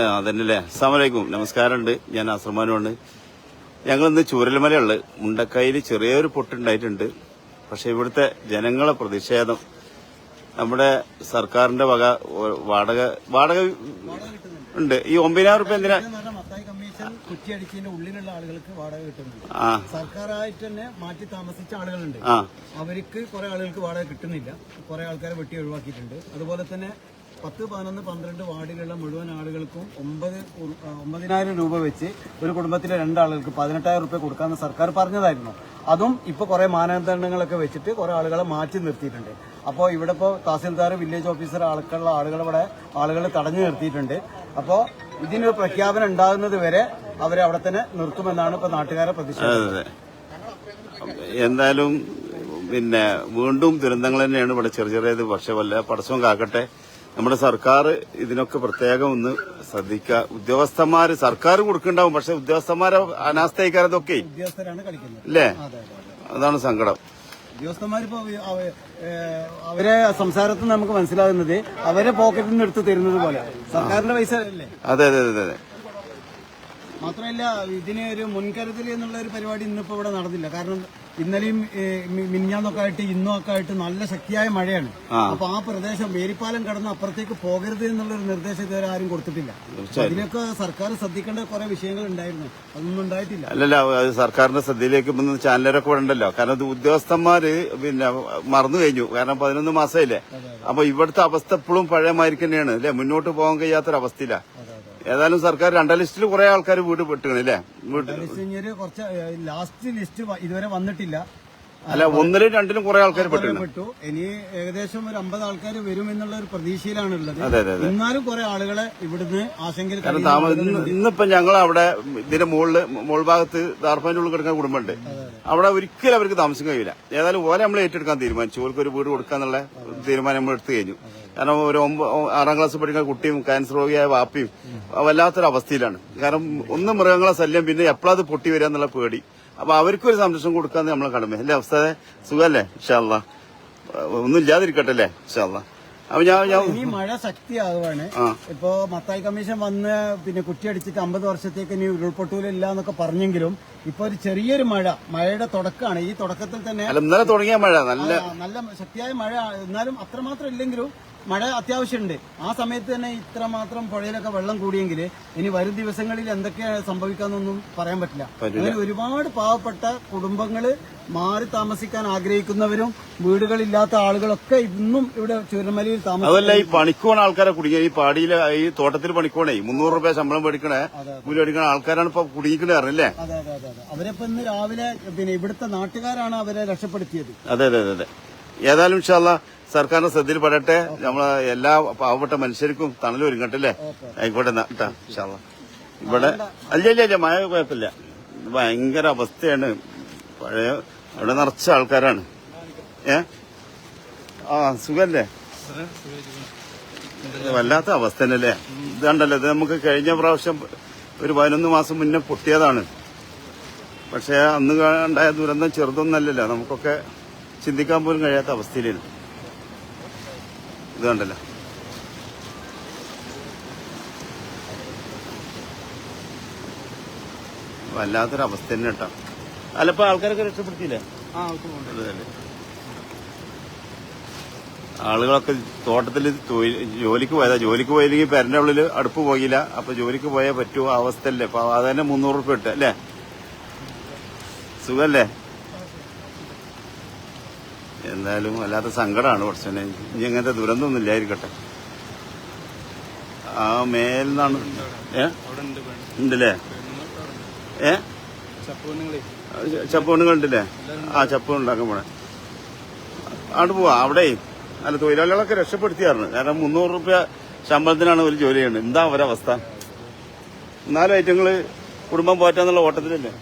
അതന്നെല്ലേ അസ്സാമലൈക്കും നമസ്കാരമുണ്ട്. ഞാൻ അസ്രമാനുമാണ്. ഞങ്ങൾ ഇന്ന് ചൂരൽമലയുള്ളത് മുണ്ടക്കൈയിൽ ചെറിയൊരു പൊട്ടുണ്ടായിട്ടുണ്ട്. പക്ഷെ ഇവിടുത്തെ ജനങ്ങളെ പ്രതിഷേധം. നമ്മുടെ സർക്കാരിന്റെ വക വാടക വാടക ഉണ്ട്. ഈ ഒമ്പതിനായിരം റുപ്യ എന്തിനാ? കുറ്റിയടിച്ചതിന്റെ ഉള്ളിലുള്ള ആളുകൾക്ക് വാടക കിട്ടുന്നുണ്ട്. സർക്കാരായിട്ട് തന്നെ മാറ്റി താമസിച്ച ആളുകളുണ്ട്. ആ. അവർക്ക് കുറെ ആളുകൾക്ക് വാടക കിട്ടുന്നില്ല. കുറെ ആൾക്കാരെ വെട്ടി ഒഴിവാക്കിയിട്ടുണ്ട്. അതുപോലെ തന്നെ പത്ത് പതിനൊന്ന് പന്ത്രണ്ട് വാർഡിലുള്ള മുഴുവൻ ആളുകൾക്കും ഒമ്പത് ഒമ്പതിനായിരം രൂപ വെച്ച് ഒരു കുടുംബത്തിലെ രണ്ടാളുകൾക്ക് പതിനെട്ടായിരം രൂപ കൊടുക്കാമെന്ന് സർക്കാർ പറഞ്ഞതായിരുന്നു. അതും ഇപ്പോൾ കുറേ മാനദണ്ഡങ്ങളൊക്കെ വെച്ചിട്ട് കുറേ ആളുകളെ മാറ്റി നിർത്തിയിട്ടുണ്ട്. അപ്പോൾ ഇവിടെ ഇപ്പോൾ തഹസിൽദാർ വില്ലേജ് ഓഫീസർ ആൾക്കുള്ള ആളുകളിവിടെ ആളുകൾ തടഞ്ഞു നിർത്തിയിട്ടുണ്ട്. അപ്പോൾ ഇതിനൊരു പ്രഖ്യാപനം ഉണ്ടാകുന്നത് വരെ അവരെ അവിടെ തന്നെ നിർത്തുമെന്നാണ് ഇപ്പോൾ നാട്ടുകാരെ പ്രതിഷേധം അതെ എന്തായാലും പിന്നെ വീണ്ടും ദുരന്തങ്ങൾ തന്നെയാണ് ഇവിടെ ചെറിയ ചെറിയത് പക്ഷേ വല്ല പടച്ചവും കാക്കട്ടെ. നമ്മുടെ സർക്കാർ ഇതിനൊക്കെ പ്രത്യേകം ഒന്ന് ശ്രദ്ധിക്കുക. ഉദ്യോഗസ്ഥന്മാര് സർക്കാർ കൊടുക്കണ്ടാവും പക്ഷെ ഉദ്യോഗസ്ഥന്മാരെ അനാസ്ഥയിക്കാരതൊക്കെ അല്ലേ അതാണ് സങ്കടം. ഉദ്യോഗസ്ഥന്മാരിപ്പോ അവ- അവരെ സംസാരത്തിൽ നമുക്ക് മനസ്സിലാകുന്നത് അവരെ പോക്കറ്റിൽ നിന്ന് എടുത്ത് തരുന്നത് പോലെ സർക്കാരിന്റെ പൈസ അല്ലേ? അതെ അതെ അതെ അതെ. മാത്രമല്ല ഇതിന് ഒരു മുൻകരുതൽ എന്നുള്ള ഒരു പരിപാടി ഇന്നിപ്പോ ഇവിടെ നടന്നില്ല. കാരണം ഇന്നലെയും മിനിഞ്ഞാന്നൊക്കെ ആയിട്ട് ഇന്നും ഒക്കെ ആയിട്ട് നല്ല ശക്തിയായ മഴയാണ്. അപ്പൊ ആ പ്രദേശം വേലിപ്പാലം കടന്ന് അപ്പുറത്തേക്ക് പോകരുത് എന്നുള്ള ഒരു നിർദ്ദേശം ഇതുവരെ ആരും കൊടുത്തിട്ടില്ല. അതിനൊക്കെ സർക്കാർ ശ്രദ്ധിക്കേണ്ട കുറെ വിഷയങ്ങൾ ഉണ്ടായിരുന്നു. അതൊന്നും ഉണ്ടായിട്ടില്ല. അല്ലല്ല അത് സർക്കാരിന്റെ ശ്രദ്ധയിലേക്ക് ചാനലരൊക്കെ ഉണ്ടല്ലോ. കാരണം ഇത് ഉദ്യോഗസ്ഥന്മാര് പിന്നെ മറന്നു കഴിഞ്ഞു. കാരണം പതിനൊന്ന് മാസമില്ലേ അപ്പൊ ഇവിടുത്തെ അവസ്ഥ ഇപ്പോഴും പഴയ മാതിരി തന്നെയാണ് അല്ലെ? മുന്നോട്ട് പോകാൻ കഴിയാത്തൊരവസ്ഥയില്ല ഏതായാലും സർക്കാർ രണ്ടാം ലിസ്റ്റിൽ കുറെ ആൾക്കാർ വീട് പെട്ടുകണല്ലേ കുറച്ച് ലാസ്റ്റ് ലിസ്റ്റ് ഇതുവരെ വന്നിട്ടില്ല. അല്ല ഒന്നിലും രണ്ടിലും കുറെ ആൾക്കാർ പെട്ടു. ഇനി ഏകദേശം ഒരു അമ്പത് ആൾക്കാർ വരും എന്നുള്ള ഒരു പ്രതീക്ഷയിലാണ് ഉള്ളത് അതെ അതെ അതെ. എന്നാലും കുറെ ആളുകളെ ഇവിടുന്ന് ആശങ്കയിൽ താമസം ഇന്നിപ്പോ ഞങ്ങൾ അവിടെ ഇതിന്റെ മുകളിൽ മോൾ ഭാഗത്ത് ദാർഫാന്റെ ഉള്ളിൽ കിടക്കുന്ന കുടുംബമുണ്ട്. അവിടെ ഒരിക്കലും അവർക്ക് താമസിക്കാൻ കഴിയില്ല. ഏതായാലും ഓലെ നമ്മൾ ഏറ്റെടുക്കാൻ തീരുമാനിച്ചു. ഓർക്ക് ഒരു വീട് കൊടുക്കാന്നുള്ള തീരുമാനം നമ്മൾ എടുത്തു കഴിഞ്ഞു കാരണം ഒരു ആറാം ക്ലാസ് പഠിക്കുന്ന കുട്ടിയും ക്യാൻസർ രോഗിയായ വാപ്പിയും വല്ലാത്തൊരു അവസ്ഥയിലാണ് കാരണം ഒന്ന് മൃഗങ്ങളെ ശല്യം പിന്നെ എപ്പോഴത് പൊട്ടി വരിക എന്നുള്ള പേടി. അപ്പൊ അവർക്കൊരു സംരക്ഷണം കൊടുക്കാന്ന് നമ്മളെ കടമ. അല്ലേ അവസ്ഥ? സുഖല്ലേ? ഇഷാള്ള ഒന്നും ഇല്ലാതിരിക്കട്ടെ അല്ലേ? ഇഷാള്ള അപ്പൊ ഞാൻ ഇനി മഴ ശക്തിയാകുവാണ്. ആവാണ് ഇപ്പോ മത്തായി കമ്മീഷൻ വന്ന് പിന്നെ കുറ്റിയടിച്ചിട്ട് അമ്പത് വർഷത്തേക്ക് ഇനി ഉരുൾപൊട്ടൂലില്ല എന്നൊക്കെ പറഞ്ഞെങ്കിലും ഇപ്പൊ ഒരു ചെറിയൊരു മഴ മഴയുടെ തുടക്കമാണ് ഈ തുടക്കത്തിൽ തന്നെ ഇന്നലെ തുടങ്ങിയ മഴ. നല്ല നല്ല ശക്തിയായ മഴ. എന്നാലും അത്രമാത്രം ഇല്ലെങ്കിലും മഴ അത്യാവശ്യമുണ്ട്. ആ സമയത്ത് തന്നെ ഇത്രമാത്രം പുഴയിലൊക്കെ വെള്ളം കൂടിയെങ്കിൽ ഇനി വരും ദിവസങ്ങളിൽ എന്തൊക്കെ സംഭവിക്കാന്നൊന്നും പറയാൻ പറ്റില്ല. അങ്ങനെ ഒരുപാട് പാവപ്പെട്ട കുടുംബങ്ങൾ മാറി താമസിക്കാൻ ആഗ്രഹിക്കുന്നവരും വീടുകളില്ലാത്ത ആളുകളൊക്കെ ഇന്നും ഇവിടെ ചുരമലയിൽ താമസിക്കും അതല്ല ഈ പണിക്കോണ ആൾക്കാരെ കുടുങ്ങിയ ഈ പാടിയിലെ ഈ തോട്ടത്തിൽ പണിക്കോണേ മുന്നൂറ് രൂപ ശമ്പളം മേടിക്കണേ കൂലി മേടിക്കണ ആൾക്കാരാണ് ഇപ്പൊ കുടുങ്ങിക്കണേ അറിയില്ലേ അതെ അതെ അതെ അവരിപ്പോ ഇന്ന് രാവിലെ പിന്നെ ഇവിടുത്തെ നാട്ടുകാരാണ് അവരെ രക്ഷപ്പെടുത്തിയത്. അതെ അതെ അതെ അതെ. ഏതായാലും ഇൻഷാല്ല സർക്കാരിന്റെ ശ്രദ്ധയിൽ പെടട്ടെ നമ്മളെ എല്ലാ പാവപ്പെട്ട മനുഷ്യർക്കും തണലും ഒരുങ്ങട്ടെ അല്ലേ ആയിക്കോട്ടെ കേട്ടാ. ഇവിടെ അല്ല ഇല്ല ഇല്ല മഴ കുഴപ്പമില്ല ഭയങ്കര അവസ്ഥയാണ്. പഴയ അവിടെ നിറച്ച ആൾക്കാരാണ്. ഏ? ആ സുഖല്ലേ? വല്ലാത്ത അവസ്ഥ തന്നെയല്ലേ? ഇതാണ്ടല്ലോ ഇത് നമുക്ക് കഴിഞ്ഞ പ്രാവശ്യം ഒരു പതിനൊന്ന് മാസം മുന്നേ പൊട്ടിയതാണ്. പക്ഷേ അന്ന് ഉണ്ടായ ദുരന്തം ചെറുതൊന്നല്ലല്ലോ. നമുക്കൊക്കെ ചിന്തിക്കാൻ പോലും കഴിയാത്ത അവസ്ഥയിലാണ് ഇത് കണ്ടല്ലോ. വല്ലാത്തൊരവസ്ഥ തന്നെ കേട്ടോ. അല്ലപ്പോ ആൾക്കാരൊക്കെ രക്ഷപ്പെടുത്തിയില്ലേ. ആളുകളൊക്കെ തോട്ടത്തിൽ ജോലിക്ക് പോയതാ. ജോലിക്ക് പോയില്ലെങ്കിൽ പെരന്റെ ഉള്ളിൽ അടുപ്പ് പോയില്ല. അപ്പൊ ജോലിക്ക് പോയാൽ പറ്റുമോ? അവസ്ഥ അല്ലേ അപ്പൊ അത് തന്നെ മുന്നൂറ് റുപ്യ ഇട്ട് അല്ലേ? സുഖല്ലേ? എന്തായാലും വല്ലാത്ത സങ്കടമാണ് കുറച്ചനെ ഇനി അങ്ങനത്തെ ദുരന്തമൊന്നും ഇല്ലായിരിക്കട്ടെ. ആ മേലെന്നാണ് ഏ? ഉണ്ടല്ലേ? ഏ? ചപ്പൂണ് കണ്ടില്ലേ ആ ചപ്പ് ഉണ്ടാക്കാൻ പോണേ. അവിടെ പോവാ. അവിടെ അല്ല തൊഴിലാളികളൊക്കെ രക്ഷപ്പെടുത്തിയായിരുന്നു. കാരണം മുന്നൂറ് റുപ്യ ശമ്പളത്തിനാണ് ഒരു ജോലി ചെയ്യുന്നത്. എന്താ അവരവസ്ഥ? എന്നാലും ഐറ്റങ്ങൾ കുടുംബം പോറ്റാന്നുള്ള ഓട്ടത്തിലല്ലേ?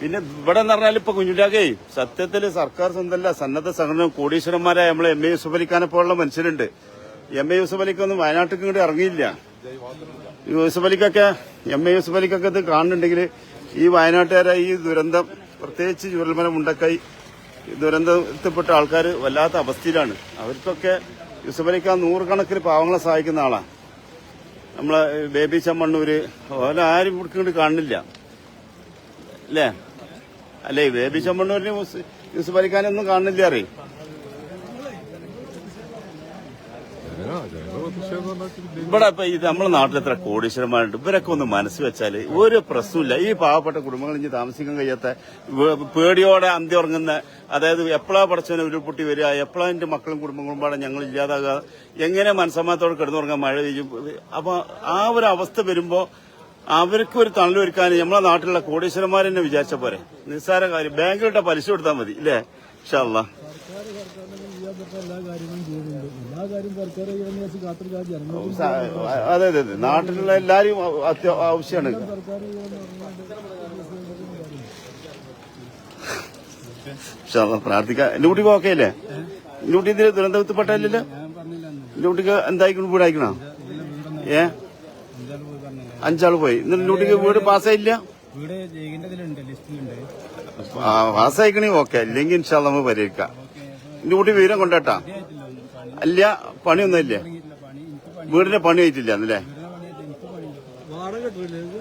പിന്നെ ഇവിടെ എന്ന് പറഞ്ഞാൽ ഇപ്പൊ കുഞ്ഞുണ്ടാക്കേ സത്യത്തിൽ സർക്കാർ സ്വന്തമല്ല സന്നദ്ധ സംഘടന കോടീശ്വരന്മാരായ നമ്മളെ എം എ യൂസഫ് അലിഖാനെ പോലുള്ള മനുഷ്യരുണ്ട്. എം എ യൂസഫ് അലിക്കൊന്നും വയനാട്ടിൽ ഇങ്ങോട്ട് ഇറങ്ങിയില്ല. യൂസഫ് അലിക്കൊക്കെ എം എ യൂസഫ് അലിക്കൊക്കെ ഇത് കാണുന്നുണ്ടെങ്കിൽ ഈ വയനാട്ടുകാരെ ഈ ദുരന്തം പ്രത്യേകിച്ച് ചുരൽമല മുണ്ടക്കൈ ഈ ദുരന്തത്തിൽപ്പെട്ട ആൾക്കാർ വല്ലാത്ത അവസ്ഥയിലാണ്. അവർക്കൊക്കെ യൂസഫ് അലിക്ക് നൂറുകണക്കിന് പാവങ്ങളെ സഹായിക്കുന്ന ആളാണ് നമ്മളെ ബേബി ചമ്മണ്ണൂര് ഓല ആരും ഇവിടുക്കൊണ്ട് കാണുന്നില്ല. അല്ലേ? അല്ലേ ബേബി ചമ്മണ്ണൂരിന് യൂസുഫ് അലിഖാനൊന്നും കാണുന്നില്ല അറിയും ഇവിടെ ഇപ്പൊ ഇത് നമ്മുടെ നാട്ടിൽ എത്ര കോടീശ്വരന്മാരുണ്ട്. ഇവരൊക്കെ ഒന്ന് മനസ്സ് വെച്ചാൽ ഒരു പ്രശ്നമില്ല ഈ പാവപ്പെട്ട കുടുംബങ്ങൾ ഇനി താമസിക്കാൻ കഴിയാത്ത പേടിയോടെ അന്തി ഉറങ്ങുന്ന അതായത് എപ്പോഴാ പടച്ചവനെ ഉരുൾപൊട്ടി വരിക എപ്പോഴാ എന്റെ മക്കളും കുടുംബങ്ങളും പാടെ ഞങ്ങൾ ഇല്ലാതാകുക എങ്ങനെ മനസ്സമ്മതത്തോടെ കിടന്നുറങ്ങാൻ മഴ പെയ്യും? അപ്പൊ ആ ഒരു അവസ്ഥ വരുമ്പോ അവർക്ക് ഒരു തണൽ ഒരുക്കാൻ നമ്മളെ നാട്ടിലുള്ള കോടീശ്വരന്മാർ തന്നെ വിചാരിച്ച പോരെ നിസ്സാര കാര്യം. ബാങ്കിലിട്ട പലിശ കൊടുത്താൽ മതി ഇല്ലേ? സ- അതെ അതെ അതെ. നാട്ടിലുള്ള എല്ലാരും ആവശ്യമാണ് പ്രാർത്ഥിക്കാം. എന്റെ കുട്ടിക്ക് ഓക്കെ അല്ലേ? എന്റെ കുട്ടി ഇതിന് ദുരന്തത്തിൽപ്പെട്ടല്ലോ ഞാൻ പറഞ്ഞില്ല അന്ന്. എന്റെ കുട്ടിക്ക് എന്തായിക്കണം വീടായിക്കണോ ഏ? അഞ്ചാൾ പോയി. പറഞ്ഞില്ല അഞ്ചാൾ പോയി എന്നിട്ട് വീട് പാസ്സായില്ല വീട് പാസ്സായിക്കണേ ഓക്കെ അല്ലെങ്കിൽ ഇൻഷാല്ല നമുക്ക് പരിഹരിക്കാം. എന്റെ കുട്ടി വിവരം കൊണ്ടേട്ടാ അല്ല പണിയൊന്നും ഇല്ലേ വീടിന്റെ പണി ആയിട്ടില്ല എന്നല്ലേ പറയുന്നത്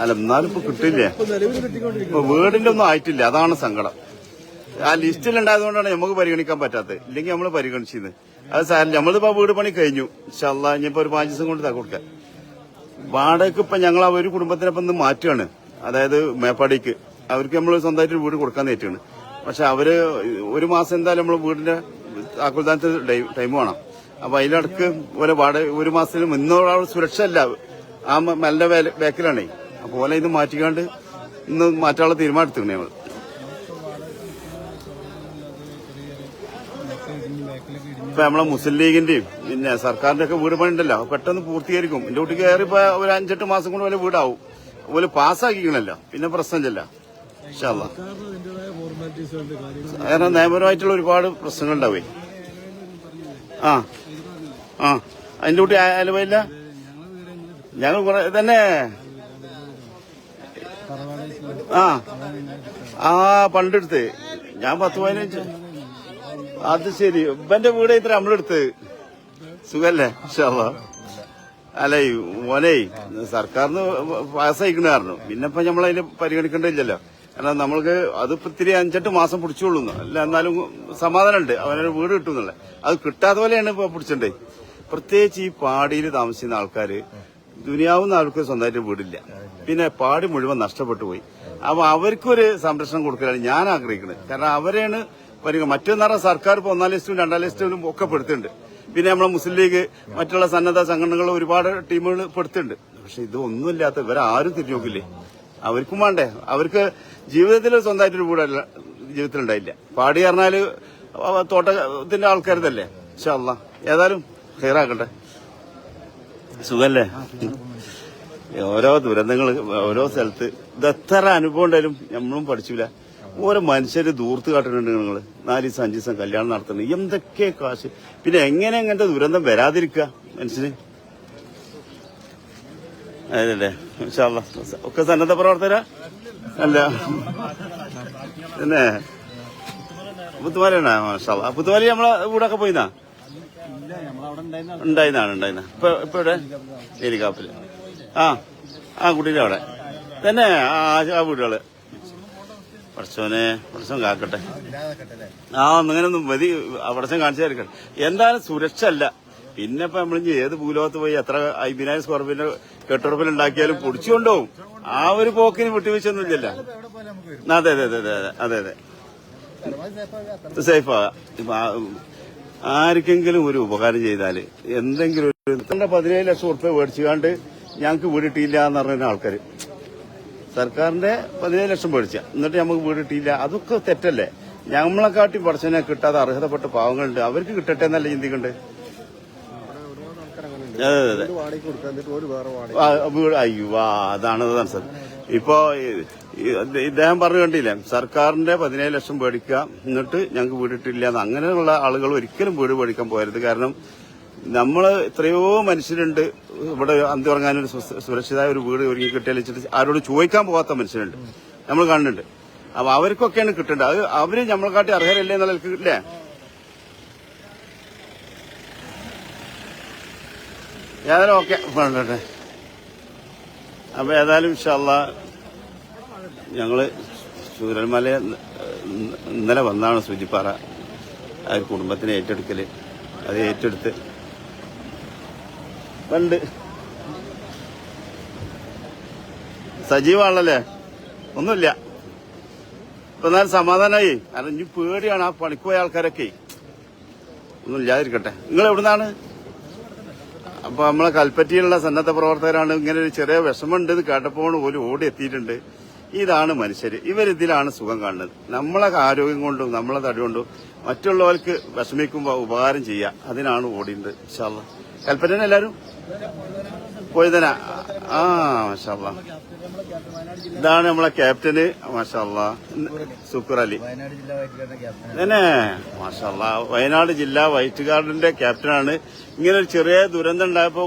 അല്ല എന്നാലും ഇപ്പൊ കിട്ടില്ലേ ഇപ്പൊ ഇപ്പൊ വീടിന്റെ ഒന്നും ആയിട്ടില്ല. അതാണ് സങ്കടം. ആ ലിസ്റ്റിൽ ഉണ്ടായതുകൊണ്ടാണ് നമുക്ക് പരിഗണിക്കാൻ പറ്റാത്തത്. ഇല്ലെങ്കിൽ നമ്മൾ പരിഗണിച്ചിരുന്നത്. അത് സാറിന് നമ്മളിപ്പോ വീട് പണി കഴിഞ്ഞു. ഇൻഷല്ല ഇനിയിപ്പോ ഒരു പാഞ്ച് ദിവസം കൊണ്ട് താ കൊടുക്കാം വാടകയ്ക്ക് ഇപ്പൊ ഞങ്ങൾ ആ ഒരു കുടുംബത്തിനൊപ്പം ഒന്ന് മാറ്റുകയാണ് അതായത് മേപ്പാടിക്ക്. അവർക്ക് നമ്മൾ സ്വന്തമായിട്ട് വീട് കൊടുക്കാൻ നേറ്റാണ് പക്ഷെ അവർ ഒരു മാസം എന്തായാലും നമ്മൾ വീടിന്റെ താക്കോൽദാനത്തിന് ടൈം വേണം. അപ്പൊ അതിലടക്ക് ഓരോ വാടക ഒരു മാസത്തിന് മുന്നോട് സുരക്ഷ അല്ല. ആ മല്ല ബാക്കിലാണേ അപ്പൊ ഓലെ ഇത് മാറ്റിക്കാണ്ട് ഇന്ന് മാറ്റാനുള്ള തീരുമാനം എടുത്തിട്ടുണ്ട് ഞങ്ങൾ ഇപ്പൊ നമ്മളെ മുസ്ലിം ലീഗിന്റെയും പിന്നെ സർക്കാരിന്റെ ഒക്കെ വീട് പണിണ്ടല്ലോ പെട്ടെന്ന് പൂർത്തീകരിക്കും. എന്റെ കുട്ടിക്ക് കയറി ഒരു അഞ്ചെട്ട് മാസം കൊണ്ട് വല്ല വീടാവും. അതുപോലെ പാസ്സാക്കിക്കണല്ലോ. പിന്നെ പ്രശ്നമില്ല കാരണം നിയമപരമായിട്ടുള്ള ഒരുപാട് പ്രശ്നങ്ങൾ ഉണ്ടാവേ ആ. ആ. അതിന്റെ കുട്ടി ആലുവയില്ല ഞങ്ങൾ കുറെ തന്നെ ആ. ആ പണ്ടെടുത്ത്. ഞാൻ പത്ത് പതിനഞ്ച്. അത് ശരി. ഇവന്റെ വീട് ഇത്ര നമ്മളെടുത്ത്. സുഖല്ലേ? ഇൻഷാല്ലാ. അല്ലേ മോനെ സർക്കാരിന് പാസ്സായിക്കണ കാരണം. പിന്നെ ഇപ്പൊ നമ്മളതിന് പരിഗണിക്കേണ്ടതില്ലല്ലോ. കാരണം നമ്മൾക്ക് അതിപ്പോ ഇത്തിരി അഞ്ചെട്ട് മാസം പിടിച്ചോളൂ അല്ല എന്നാലും സമാധാനമുണ്ട്. അവനൊരു വീട് കിട്ടുന്നില്ല അത് കിട്ടാത്ത പോലെയാണ് ഇപ്പൊ പിടിച്ചിട്ടേ പ്രത്യേകിച്ച് ഈ പാടിയിൽ താമസിക്കുന്ന ആൾക്കാര് ദുനിയാവുന്ന ആൾക്ക് സ്വന്തമായിട്ട് വീടില്ല. പിന്നെ പാടി മുഴുവൻ നഷ്ടപ്പെട്ടു പോയി. അപ്പൊ അവർക്കൊരു സംരക്ഷണം കൊടുക്കലാണ് ഞാൻ ആഗ്രഹിക്കുന്നത് കാരണം അവരെയാണ് പരിഗ മറ്റൊന്ന് പറഞ്ഞാൽ സർക്കാർ ഇപ്പോൾ ഒന്നാം ലിസ്റ്റും രണ്ടാം ലിസ്റ്റിലും ഒക്കെ പെടുത്തുന്നുണ്ട് പിന്നെ നമ്മളെ മുസ്ലിം ലീഗ് മറ്റുള്ള സന്നദ്ധ സംഘടനകൾ ഒരുപാട് ടീമുകൾ പെടുത്തുന്നുണ്ട് പക്ഷെ ഇത് ഒന്നുമില്ലാത്ത ആരും തിരിഞ്ഞു നോക്കില്ലേ? അവർക്കും വേണ്ടേ? അവർക്ക് ജീവിതത്തിൽ സ്വന്തമായിട്ടൊരു ജീവിതത്തിൽ ഉണ്ടായില്ല പാടി പറഞ്ഞാൽ തോട്ടത്തിന്റെ ആൾക്കാരതല്ലേ? പക്ഷെ അല്ല ഏതായാലും ക്ലിയറാക്കട്ടെ സുഖല്ലേ? ഓരോ ദുരന്തങ്ങൾ ഓരോ സ്ഥലത്ത് ഇത് എത്ര അനുഭവം ഉണ്ടായാലും നമ്മളും പഠിച്ചില്ല ഓരോ മനുഷ്യര് ദൂർത്ത് കാട്ടുന്നുണ്ട് നിങ്ങൾ നാല് ദിവസം ദിവസം കല്യാണം നടത്തുന്നത് എന്തൊക്കെ കാശ്? പിന്നെ എങ്ങനെ അങ്ങനത്തെ ദുരന്തം വരാതിരിക്കുക മനുഷ്യന്? അതല്ലേ. ഒക്കെ സന്നദ്ധ പ്രവർത്തകര? അല്ല. പിന്നെ പുത്തുമാലാണ് പുത്തുമാലി നമ്മളെ വീടൊക്കെ പോയിന്നാ? നമ്മളവിടെ ഉണ്ടായിരുന്ന ഇപ്പൊ ഇപ്പൊ ഇവിടെ ഹെലികാപ്പിൽ ആ ആ കുട്ടീന്റെ അവിടെ. തന്നെ ആ ആ വീടുകൾ. പഠിച്ചോനെ പഠിച്ചോൻ കാക്കട്ടെ. ആ അങ്ങനെ ഒന്നും മതി. പഠിച്ചോൻ കാണിച്ചയരിക്കണം എന്തായാലും സുരക്ഷ അല്ല പിന്നെ ഇപ്പൊ നമ്മൾ ഏത് ഭൂലോകത്ത് പോയി എത്ര അയ്യായിരം സ്ക്വയർ ഫീറ്റ് കെട്ടുറപ്പിൽ ഉണ്ടാക്കിയാലും പൊടിച്ചുകൊണ്ടുപോകും. ആ ഒരു പോക്കിന് വിട്ടുവീഴ്ചയൊന്നും ഇല്ലല്ലോ അതെ അതെ അതെ അതെ അതെ അതെ. സേഫ് ആർക്കെങ്കിലും ഒരു ഉപകാരം ചെയ്താൽ എന്തെങ്കിലും ഒരു പതിനേഴ് ലക്ഷം ഉറുപ്പ്യ മേടിച്ചുകൊണ്ട് ഞങ്ങൾക്ക് വീട് കിട്ടിയില്ല എന്ന് പറഞ്ഞ ആൾക്കാര്. സർക്കാരിന്റെ പതിനേഴ് ലക്ഷം മേടിച്ച. എന്നിട്ട് നമുക്ക് വീട് കിട്ടിയില്ല. അതൊക്കെ തെറ്റല്ലേ? ഞമ്മളെക്കാട്ടി പഠിച്ചതിനെ കിട്ടാതെ അർഹതപ്പെട്ട പാവങ്ങളുണ്ട്. അവർക്ക് കിട്ടട്ടെ എന്നല്ല ചിന്തിക്കണ്ട്? അയ്യോ അതാണ് അതാണ് സർ ഇപ്പോ ഇദ്ദേഹം പറഞ്ഞു കണ്ടില്ലേ? സർക്കാരിന്റെ പതിനേഴ് ലക്ഷം മേടിക്കുക എന്നിട്ട് ഞങ്ങൾക്ക് വീടിട്ടില്ല എന്ന്. അങ്ങനെയുള്ള ആളുകൾ ഒരിക്കലും വീട് മേടിക്കാൻ പോകരുത്. കാരണം നമ്മൾ എത്രയോ മനുഷ്യരുണ്ട്. ഇവിടെ അന്തിറങ്ങാനൊരു സുരക്ഷിതമായ ഒരു വീട് ഒരുങ്ങി കിട്ടിയാലിച്ചിട്ട് ആരോട് ചോദിക്കാൻ പോകാത്ത മനുഷ്യരുണ്ട്. നമ്മൾ കാണുന്നുണ്ട്. അപ്പൊ അവർക്കൊക്കെയാണ് കിട്ടേണ്ടത്. അത് അവർ നമ്മളെക്കാട്ടി അർഹരല്ലേ എന്നുള്ള കിട്ടില്ലേ ഏതായാലും ഓക്കെ. വേണ്ടേ അപ്പൊ ഏതായാലും ഇഷ്ടമല്ല ഞങ്ങൾ ചൂരൽമല ഇന്നലെ വന്നാണ് സൂചിപ്പാറ ആ കുടുംബത്തിനെ ഏറ്റെടുക്കൽ. അത് ഏറ്റെടുത്ത് ഉണ്ട്. സജീവാണല്ലേ? ഒന്നുമില്ല. ഇപ്പൊ എന്നാലും സമാധാനമായി കാരണം ഇനി പേടിയാണ് ആ പണിക്കുപോയ ആൾക്കാരൊക്കെ. ഒന്നും ഇല്ലാതിരിക്കട്ടെ. നിങ്ങൾ എവിടുന്നാണ്? അപ്പൊ നമ്മളെ കൽപ്പറ്റയിലുള്ള സന്നദ്ധ പ്രവർത്തകരാണ്. ഇങ്ങനെ ഒരു ചെറിയ വിഷമമുണ്ട്. എന്ന് കേട്ടപ്പോൾ പോലും ഓടി എത്തിയിട്ടുണ്ട് ഇതാണ് മനുഷ്യര് ഇവരിതിലാണ് സുഖം കാണുന്നത്. നമ്മളെ ആരോഗ്യം കൊണ്ടും നമ്മളെ തടി കൊണ്ടും മറ്റുള്ളവർക്ക് വിഷമിക്കുമ്പോൾ ഉപകാരം ചെയ്യുക അതിനാണ് ഓടിയുണ്ട് ഇൻഷാല്ല കൽപ്പറ്റ എല്ലാരും? പോയതനാ ആ മാഷാല്ല. ഇതാണ് നമ്മളെ ക്യാപ്റ്റന് മാഷാല്ല. സുക്കുർ അലി. തന്നെ മാഷാല്ല. വയനാട് ജില്ലാ വൈറ്റ് ഗാർഡിന്റെ ക്യാപ്റ്റനാണ്. ഇങ്ങനെ ഒരു ചെറിയ ദുരന്തം ഉണ്ടായപ്പോ